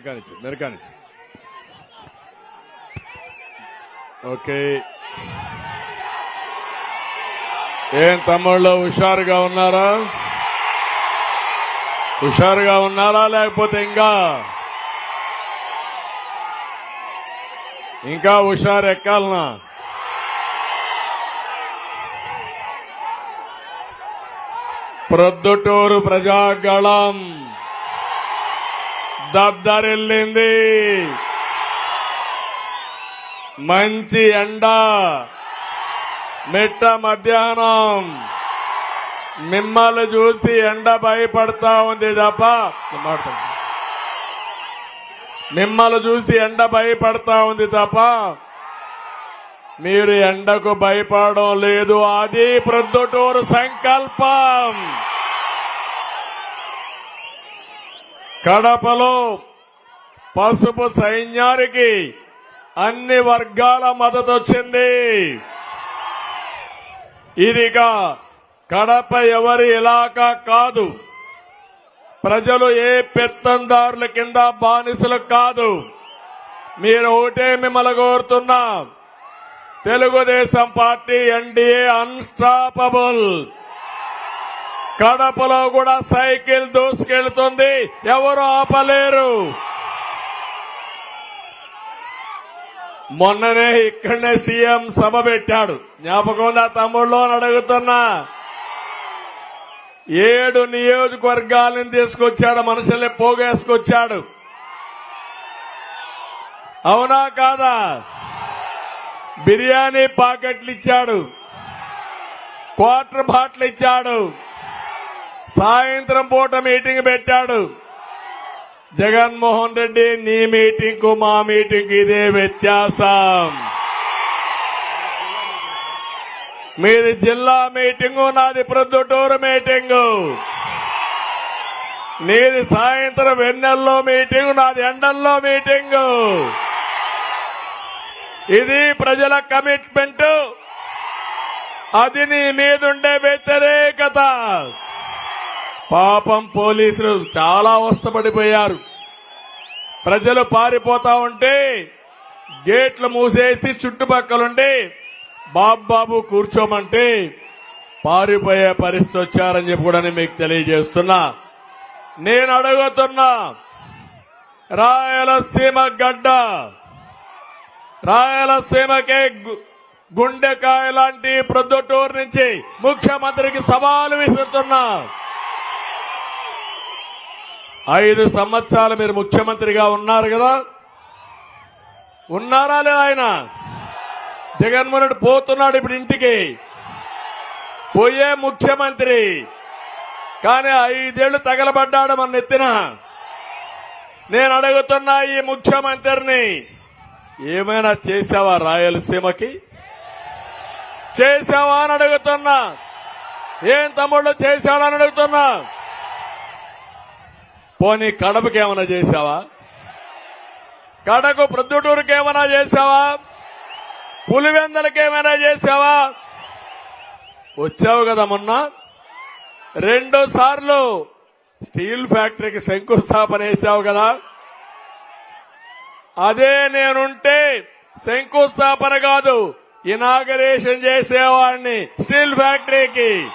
వెనకానిచ్చు వెనకానిచ్చు okay. ఏం తమ్ముళ్ళు హుషారుగా ఉన్నారా? హుషారుగా ఉన్నారా లేకపోతే ఇంకా? ఇంకా హుషారు ఎక్కాలనా? ప్రొద్దుటూరు ప్రజాగళం. దద్దరిల్లింది మంచి ఎండ. మిట్ట మధ్యాహ్నం. మిమ్మల్ని చూసి ఎండ భయపడతా ఉంది తప్ప. మిమ్మల్ని చూసి ఎండ భయపడతా ఉంది తప్ప. మీరు ఎండకు భయపడడం లేదు. అది ప్రొద్దుటూరు సంకల్పం. కడపలో పసుపు సైన్యానికి అన్ని వర్గాల మద్దతు వచ్చింది. ఇదిగా కడప ఎవరి ఇలాకా కాదు. ప్రజలు ఏ పెత్తందారుల కింద బానిసలు కాదు. మీరు ఒకటే మిమ్మల్ని కోరుతున్నా. Telugu Desam party NDA unstoppable. కడపలో కూడా సైకిల్ దూసుకెళ్తుంది. ఎవరు ఆపలేరు? మొన్ననే ఇక్కడనే సీఎం సభ పెట్టాడు. జ్ఞాపకం ఉందా తమ్ముళ్ళు అని అడుగుతున్నా. ఏడు నియోజకవర్గాలను తీసుకొచ్చాడు మనుషుల్ని పోగేసుకొచ్చాడు. అవునా కాదా? బిర్యానీ పాకెట్లు ఇచ్చాడు. క్వార్టర్ బాట్లు ఇచ్చాడు. సాయంత్రం పూట మీటింగ్ పెట్టాడు. జగన్మోహన్ రెడ్డి నీ మీటింగ్కు మా మీటింగ్ ఇదే వ్యత్యాసం. మీది జిల్లా మీటింగు నాది ప్రొద్దుటూరు మీటింగు. నీది సాయంత్రం వెన్నెల్లో మీటింగు నాది ఎండల్లో మీటింగు. ఇది ప్రజల కమిట్మెంట్. అది నీ మీదుండే వ్యతిరేకత. పాపం పోలీసులు చాలా అవస్థపడిపోయారు. ప్రజలు పారిపోతా ఉంటే గేట్లు మూసేసి చుట్టుపక్కలుండి బాబు కూర్చోమంటే పారిపోయే పరిస్థితి వచ్చారని చెప్పి కూడా నేను మీకు తెలియజేస్తున్నా. నేను అడుగుతున్నా రాయలసీమ గడ్డ రాయలసీమకే గుండెకాయ లాంటి ప్రొద్దుటూరు నుంచి ముఖ్యమంత్రికి సవాలు విసురుతున్నా. ఐదు సంవత్సరాలు మీరు ముఖ్యమంత్రిగా ఉన్నారు కదా? ఉన్నారా లేదా ఆయన? జగన్మోహన్ రెడ్డి పోతున్నాడు ఇప్పుడు ఇంటికి. పోయే ముఖ్యమంత్రి. కానీ ఐదేళ్ళు తగలబడ్డాడు మన నెత్తిన. నేను అడుగుతున్నా ఈ ముఖ్యమంత్రిని. ఏమైనా చేసావా రాయలసీమకి? చేసావా అని అడుగుతున్నా. ఏం తమ్ముళ్ళు చేశాడని అడుగుతున్నా. పోనీ కడపకి ఏమైనా చేశావా? కడకు ప్రొద్దుటూరుకి ఏమైనా చేశావా? పులివెందలకి ఏమైనా చేశావా? వచ్చావు కదా మొన్న? రెండు సార్లు స్టీల్ ఫ్యాక్టరీకి శంకుస్థాపన వేసావు కదా? అదే నేనుంటే శంకుస్థాపన కాదు ఇనాగరేషన్ చేసేవాడిని స్టీల్ ఫ్యాక్టరీకి.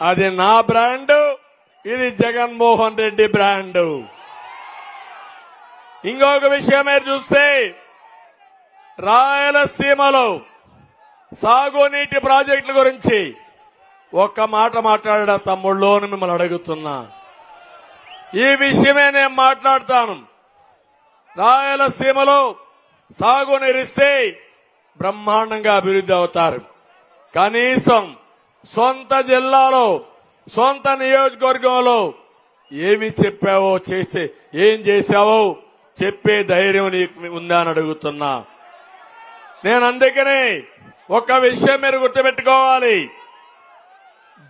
అది నా బ్రాండ్. ఇది జగన్మోహన్ రెడ్డి బ్రాండ్. ఇంకొక విషయం మీరు చూస్తే రాయలసీమలో సాగునీటి ప్రాజెక్టుల గురించి ఒక్క మాట మాట్లాడా తమ్ముళ్ళు మిమ్మల్ని అడుగుతున్నా. ఈ విషయమే నేను మాట్లాడతాను. రాయలసీమలో సాగునీరిస్తే బ్రహ్మాండంగా అభివృద్ధి అవుతారు. కనీసం సొంత జిల్లాలో సొంత నియోజకవర్గంలో ఏమి చెప్పావో చేస్తే ఏం చేశావో చెప్పే ధైర్యం నీకు ఉందా అని అడుగుతున్నా. నేను అందుకనే ఒక విషయం మీరు గుర్తుపెట్టుకోవాలి.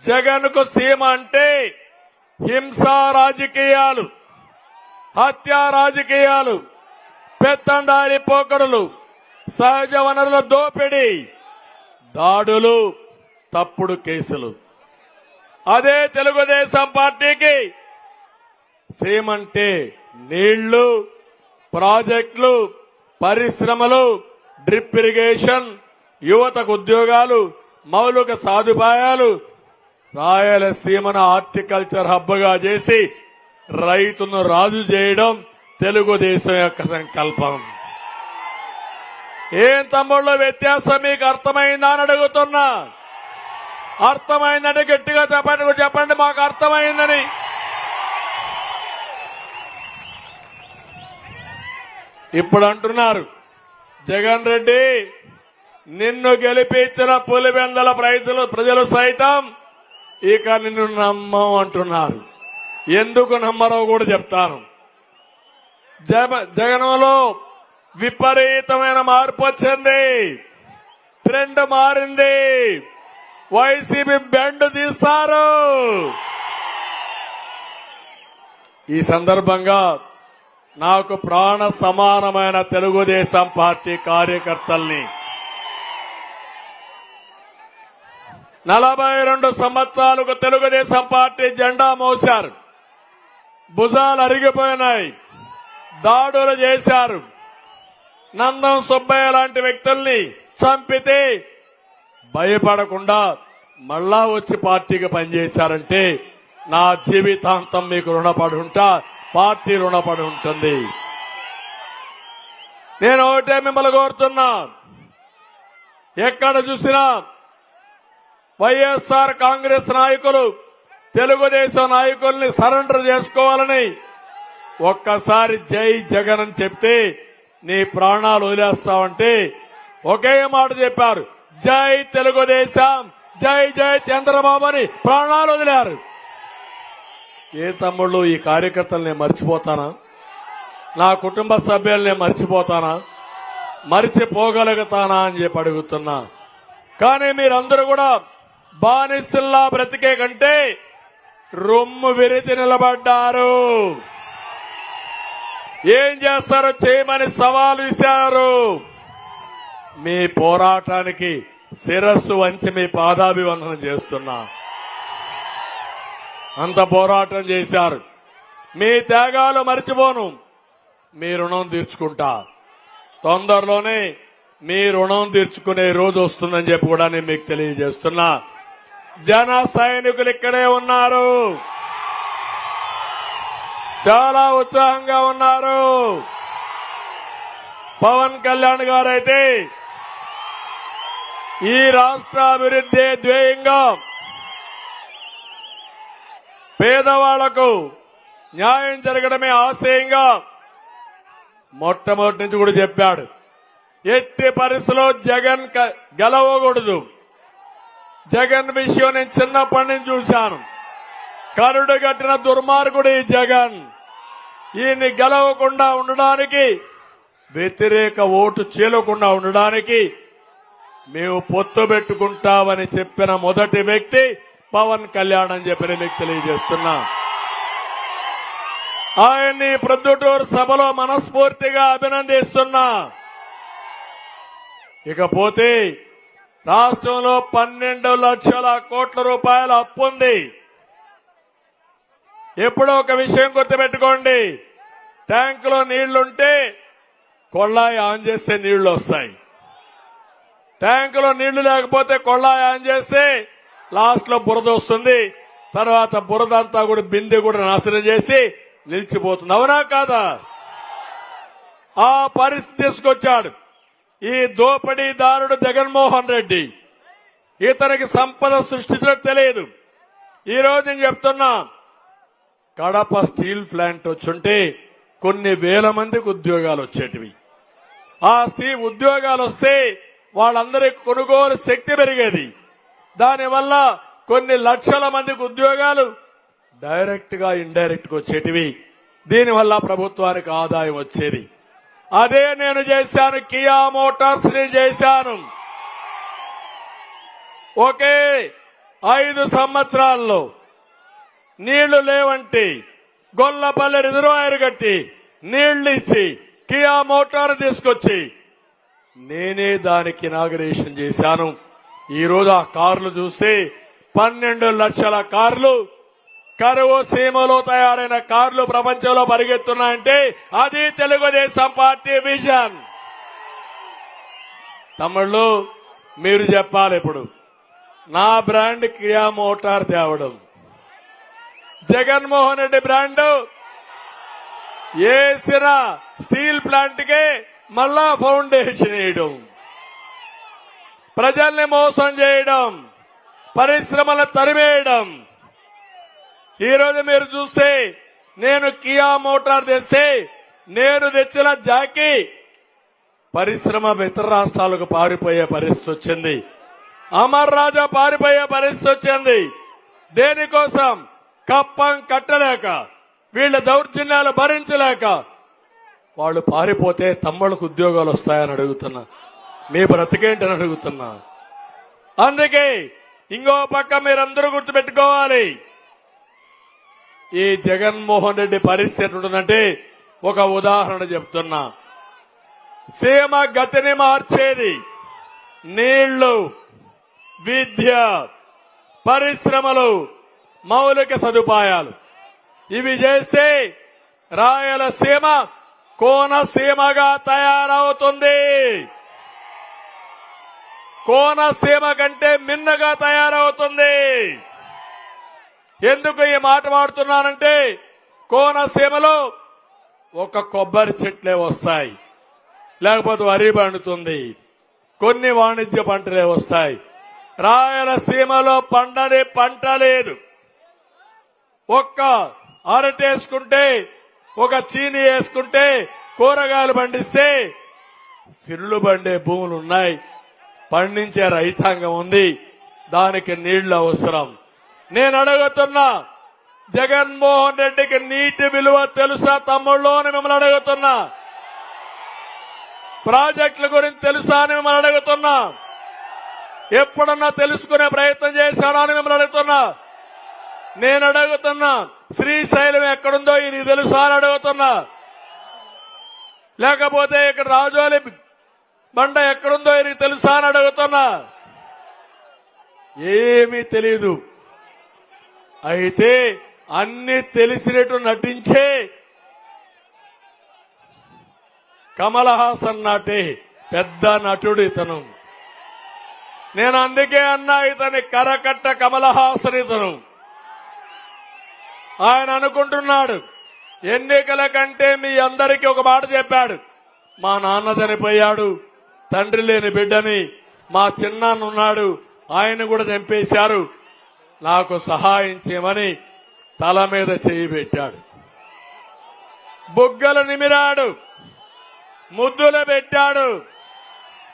జగన్కు సీమ అంటే హింసా రాజకీయాలు హత్య రాజకీయాలు పెత్తందారి పోకడులు సహజ వనరుల దోపిడీ దాడులు తప్పుడు కేసులు. అదే తెలుగుదేశం పార్టీకి. సీమంటే నీళ్ళు ప్రాజెక్టులు పరిశ్రమలు డ్రిప్ ఇరిగేషన్ యువతకు ఉద్యోగాలు మౌలిక సదుపాయాలు రాయలసీమను హార్టికల్చర్ హబ్గా చేసి రైతును రాజు చేయడం తెలుగుదేశం యొక్క సంకల్పం. ఏం తమ్ముళ్ళ వ్యత్యాసం మీకు అర్థమైందా అని అడుగుతున్నా. అర్థమైందంటే గట్టిగా చెప్పండి చెప్పండి మాకు అర్థమైందని. ఇప్పుడు అంటున్నారు జగన్ రెడ్డి నిన్ను గెలిపించిన పులివెందల ప్రజలు ప్రజలు సైతం ఇక నిన్ను నమ్మం అంటున్నారు. ఎందుకు నమ్మరో కూడా చెప్తాను. జగ- జగన్లో విపరీతమైన మార్పు వచ్చింది. ట్రెండ్ మారింది. వైసీపీ బెండ్ తీస్తారు. ఈ సందర్భంగా నాకు ప్రాణ సమానమైన తెలుగుదేశం పార్టీ కార్యకర్తల్ని నలభై రెండు సంవత్సరాలకు తెలుగుదేశం పార్టీ జెండా మోశారు. భుజాలు అరిగిపోయినాయి. దాడులు చేశారు. నందం సుబ్బయ్య లాంటి వ్యక్తుల్ని చంపితే భయపడకుండా మళ్ళా వచ్చి పార్టీకి పనిచేశారంటే నా జీవితాంతం మీకు రుణపడి ఉంటా పార్టీ రుణపడి ఉంటుంది నేను ఒకటే మిమ్మల్ని కోరుతున్నా. ఎక్కడ చూసినా వైఎస్ఆర్ కాంగ్రెస్ నాయకులు తెలుగుదేశం నాయకుల్ని సరెండర్ చేసుకోవాలని ఒక్కసారి జై జగన్ అని చెప్తే నీ ప్రాణాలు వదిలేస్తావంటే ఒకే మాట చెప్పారు. జై తెలుగుదేశం. జై జై చంద్రబాబు అని ప్రాణాలు వదిలారు. ఏ తమ్ముళ్ళు ఈ కార్యకర్తలు నేను మర్చిపోతానా? నా కుటుంబ సభ్యులు నేను మర్చిపోతానా? మర్చిపోగలుగుతానా అని చెప్పి అడుగుతున్నా. కానీ మీరందరూ కూడా బానిసల్లా బ్రతికే కంటే రొమ్ము విరిచి నిలబడ్డారు. ఏం చేస్తారో చేయమని సవాలు విసిరారు. మీ పోరాటానికి శిరస్సు వంచి మీ పాదాభివందనం చేస్తున్నా. అంత పోరాటం చేశారు. మీ త్యాగాలు మర్చిపోను. మీ రుణం తీర్చుకుంటా. తొందరలోనే మీ రుణం తీర్చుకునే రోజు వస్తుందని చెప్పి కూడా నేను మీకు తెలియజేస్తున్నా. జన సైనికులు ఇక్కడే ఉన్నారు. చాలా ఉత్సాహంగా ఉన్నారు. పవన్ కళ్యాణ్ గారైతే ఈ రాష్ట్ర అభివృద్ధి ధ్యేయంగా పేదవాళ్ళకు న్యాయం జరగడమే ఆశయంగా మొట్టమొదటి నుంచి కూడా చెప్పాడు. ఎట్టి పరిస్థితిలో జగన్ క- గెలవకూడదు. జగన్ విషయం నేను చిన్నప్పటి నుంచి చూశాను. కరుడు కట్టిన దుర్మార్గుడు ఈ జగన్. ఈయన్ని గెలవకుండా ఉండడానికి వ్యతిరేక ఓటు చీలకుండా ఉండడానికి మేము పొత్తు పెట్టుకుంటామని చెప్పిన మొదటి వ్యక్తి పవన్ కళ్యాణ్ అని చెప్పిన మీకు తెలియజేస్తున్నా. ఆయన్ని ప్రొద్దుటూరు సభలో మనస్ఫూర్తిగా అభినందిస్తున్నా. ఇకపోతే రాష్ట్రంలో పన్నెండు లక్షల కోట్ల రూపాయల అప్పు ఉంది. ఎప్పుడో ఒక విషయం గుర్తుపెట్టుకోండి. ట్యాంకులో నీళ్ళుంటే కొళ్ళాయి ఆన్ చేస్తే నీళ్ళు వస్తాయి. ట్యాంకులో నీళ్ళు లేకపోతే కొళ్ళాయి యాన్ చేస్తే లాస్ట్లో బురద వస్తుంది. తర్వాత బురద అంతా కూడా బిందె కూడా నాశనం చేసి నిలిచిపోతుంది. అవునా కాదా? ఆ పరిస్థితి తీసుకొచ్చాడు. ఈ దోపిడీదారుడు జగన్మోహన్ రెడ్డి. ఇతనికి సంపద సృష్టించడం తెలియదు. ఈ రోజు నేను చెప్తున్నా కడప స్టీల్ ప్లాంట్ వచ్చుంటే కొన్ని వేల మందికి ఉద్యోగాలు వచ్చేటివి. ఆ స్టీల్ ఉద్యోగాలు వస్తే వాళ్ళందరి కొనుగోలు శక్తి పెరిగేది. దానివల్ల కొన్ని లక్షల మందికి ఉద్యోగాలు డైరెక్ట్గా ఇండైరెక్ట్గా వచ్చేటివి. దీనివల్ల ప్రభుత్వానికి ఆదాయం వచ్చేది. అదే నేను చేశాను కియా మోటార్స్ని చేశాను. ఒకే ఐదు సంవత్సరాల్లో నీళ్ళు లేవంటి గొల్లపల్లి రిజర్వాయర్ కట్టి నీళ్ళు ఇచ్చి కియా మోటార్ తీసుకొచ్చి నేనే దానికి ఇనాగరేషన్ చేశాను. ఈరోజు ఆ కార్లు చూస్తే పన్నెండు లక్షల కార్లు కరువు సీమలో తయారైన కార్లు ప్రపంచంలో పరిగెత్తున్నాయంటే అది తెలుగుదేశం పార్టీ విజన్. తమిళ్ళు మీరు చెప్పాలి ఇప్పుడు నా బ్రాండ్ క్రియా మోటార్ తేవడం. జగన్మోహన్ రెడ్డి బ్రాండ్. వేసిన స్టీల్ ప్లాంట్కి మళ్ళా ఫౌండేషన్ వేయడం. ప్రజల్ని మోసం చేయడం. పరిశ్రమల తరిమేయడం. ఈరోజు మీరు చూస్తే నేను కియా మోటార్ తెస్తే నేను తెచ్చిన జాకీ పరిశ్రమ ఇతర రాష్ట్రాలకు పారిపోయే పరిస్థితి వచ్చింది. అమర్ రాజా పారిపోయే పరిస్థితి వచ్చింది. దేనికోసం? కప్పం కట్టలేక వీళ్ళ దౌర్జన్యాలు భరించలేక వాళ్ళు పారిపోతే తమ్ముళ్ళకు ఉద్యోగాలు వస్తాయని అడుగుతున్నా. మీ బ్రతికేంటని అడుగుతున్నా. అందుకే ఇంకో పక్క మీరందరూ గుర్తుపెట్టుకోవాలి. ఈ జగన్మోహన్ రెడ్డి పరిస్థితి ఉంటుందంటే ఒక ఉదాహరణ చెప్తున్నా. సీమ గతిని మార్చేది నీళ్ళు విద్య పరిశ్రమలు మౌలిక సదుపాయాలు. ఇవి చేస్తే రాయలసీమ కోనసీమగా తయారవుతుంది. కోనసీమ కంటే మిన్నగా తయారవుతుంది. ఎందుకు ఈ మాట వాడుతున్నానంటే కోనసీమలో ఒక కొబ్బరి చెట్లే వస్తాయి. లేకపోతే వరి పండుతుంది. కొన్ని వాణిజ్య పంటలే వస్తాయి. రాయలసీమలో పండని పంట లేదు. ఒక్క అరటేసుకుంటే ఒక చీని వేసుకుంటే కూరగాయలు పండిస్తే సిరులు పండే భూములు ఉన్నాయి. పండించే రైతాంగం ఉంది. దానికి నీళ్ళు అవసరం. నేను అడుగుతున్నా జగన్మోహన్ రెడ్డికి నీటి విలువ తెలుసా తమ్ముళ్ళు అని మిమ్మల్ని అడుగుతున్నా. ప్రాజెక్టుల గురించి తెలుసా అని మిమ్మల్ని అడుగుతున్నా. ఎప్పుడన్నా తెలుసుకునే ప్రయత్నం చేశాడా అని మిమ్మల్ని అడుగుతున్నా. నేను అడుగుతున్నా శ్రీశైలం ఎక్కడుందో ఇది తెలుసా అని అడుగుతున్నా. లేకపోతే ఇక్కడ రాజోలి బండ ఎక్కడుందో ఇది తెలుసా అని అడుగుతున్నా. ఏమీ తెలీదు. అయితే అన్ని తెలిసినట్టు నటించే కమల్ హాసన్ నాటి పెద్ద నటుడు ఇతను. నేను అందుకే అన్నా ఇతని కరకట్ట కమల్ హాసన్ ఇతను. ఆయన అనుకుంటున్నాడు ఎన్నికల కంటే మీ అందరికీ ఒక మాట చెప్పాడు. మా నాన్న చనిపోయాడు తండ్రి లేని బిడ్డని మా చిన్నాన్న ఉన్నాడు ఆయన కూడా చంపేశారు. నాకు సహాయం చేయమని తల మీద చేయి పెట్టాడు. బుగ్గలు నిమిరాడు ముద్దులు పెట్టాడు.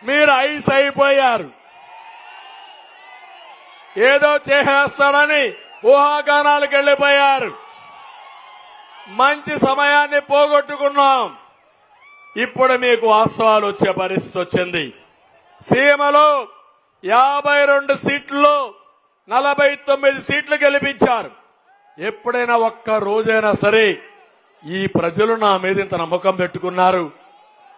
మీరు ఐస్ అయిపోయారు. ఏదో చేసేస్తాడని ఊహాగానాలకు వెళ్ళిపోయారు మంచి సమయాన్ని పోగొట్టుకున్నాం. ఇప్పుడు మీకు వాస్తవాలు వచ్చే పరిస్థితి వచ్చింది. సీమలో యాభై రెండు సీట్లు నలభై తొమ్మిది సీట్లు గెలిపించారు. ఎప్పుడైనా ఒక్క రోజైనా సరే ఈ ప్రజలు నా మీద ఇంత నమ్మకం పెట్టుకున్నారు.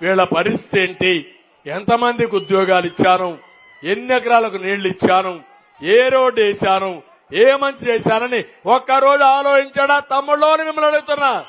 వీళ్ళ పరిస్థితి ఏంటి? ఎంతమందికి ఉద్యోగాలు ఇచ్చాను? ఎన్ని ఎకరాలకు నీళ్ళు ఇచ్చాను? ఏ రోడ్డు వేశాను? ఏ మంచి చేశానని ఒక్క రోజు ఆలోచించడా? తమ్ముళ్ళు మిమ్మల్ని అడుగుతున్నా.